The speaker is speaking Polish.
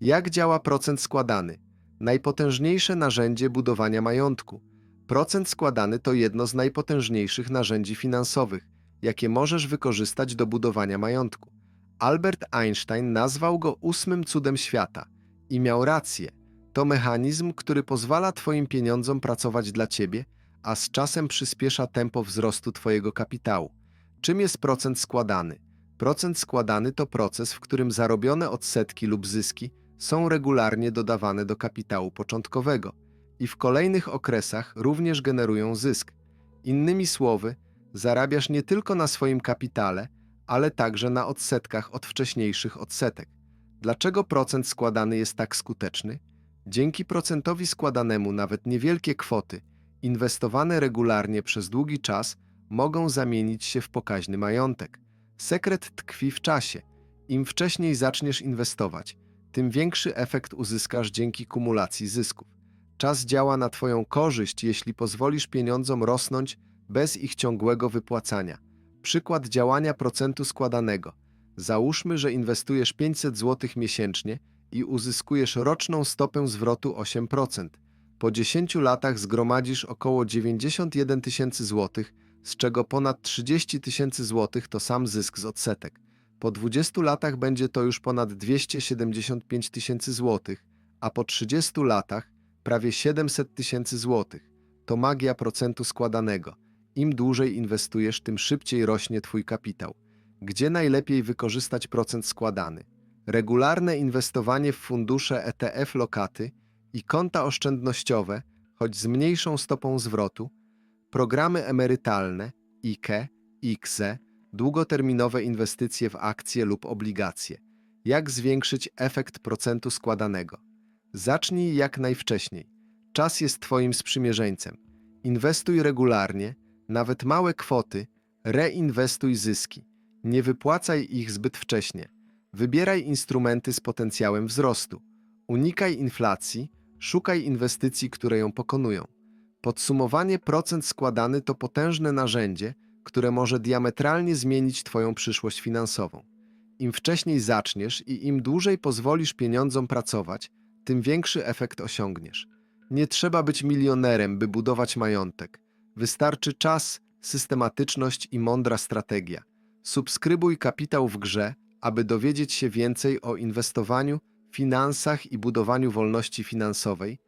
Jak działa procent składany? Najpotężniejsze narzędzie budowania majątku. Procent składany to jedno z najpotężniejszych narzędzi finansowych, jakie możesz wykorzystać do budowania majątku. Albert Einstein nazwał go ósmym cudem świata i miał rację. To mechanizm, który pozwala Twoim pieniądzom pracować dla Ciebie, a z czasem przyspiesza tempo wzrostu Twojego kapitału. Czym jest procent składany? Procent składany to proces, w którym zarobione odsetki lub zyski są regularnie dodawane do kapitału początkowego i w kolejnych okresach również generują zysk. Innymi słowy, zarabiasz nie tylko na swoim kapitale, ale także na odsetkach od wcześniejszych odsetek. Dlaczego procent składany jest tak skuteczny? Dzięki procentowi składanemu nawet niewielkie kwoty, inwestowane regularnie przez długi czas, mogą zamienić się w pokaźny majątek. Sekret tkwi w czasie. Im wcześniej zaczniesz inwestować, tym większy efekt uzyskasz dzięki kumulacji zysków. Czas działa na Twoją korzyść, jeśli pozwolisz pieniądzom rosnąć bez ich ciągłego wypłacania. Przykład działania procentu składanego. Załóżmy, że inwestujesz 500 zł miesięcznie i uzyskujesz roczną stopę zwrotu 8%. Po 10 latach zgromadzisz około 91 tysięcy złotych, z czego ponad 30 tysięcy złotych to sam zysk z odsetek. Po 20 latach będzie to już ponad 275 tysięcy złotych, a po 30 latach prawie 700 tysięcy złotych. To magia procentu składanego. Im dłużej inwestujesz, tym szybciej rośnie Twój kapitał. Gdzie najlepiej wykorzystać procent składany? Regularne inwestowanie w fundusze ETF lokaty i konta oszczędnościowe, choć z mniejszą stopą zwrotu, programy emerytalne, IKE, IKSE, długoterminowe inwestycje w akcje lub obligacje. Jak zwiększyć efekt procentu składanego? Zacznij jak najwcześniej. Czas jest Twoim sprzymierzeńcem. Inwestuj regularnie, nawet małe kwoty, reinwestuj zyski. Nie wypłacaj ich zbyt wcześnie. Wybieraj instrumenty z potencjałem wzrostu. Unikaj inflacji, szukaj inwestycji, które ją pokonują. Podsumowanie procent składany to potężne narzędzie, które może diametralnie zmienić Twoją przyszłość finansową. Im wcześniej zaczniesz i im dłużej pozwolisz pieniądzom pracować, tym większy efekt osiągniesz. Nie trzeba być milionerem, by budować majątek. Wystarczy czas, systematyczność i mądra strategia. Subskrybuj kapitał w grze, aby dowiedzieć się więcej o inwestowaniu, finansach i budowaniu wolności finansowej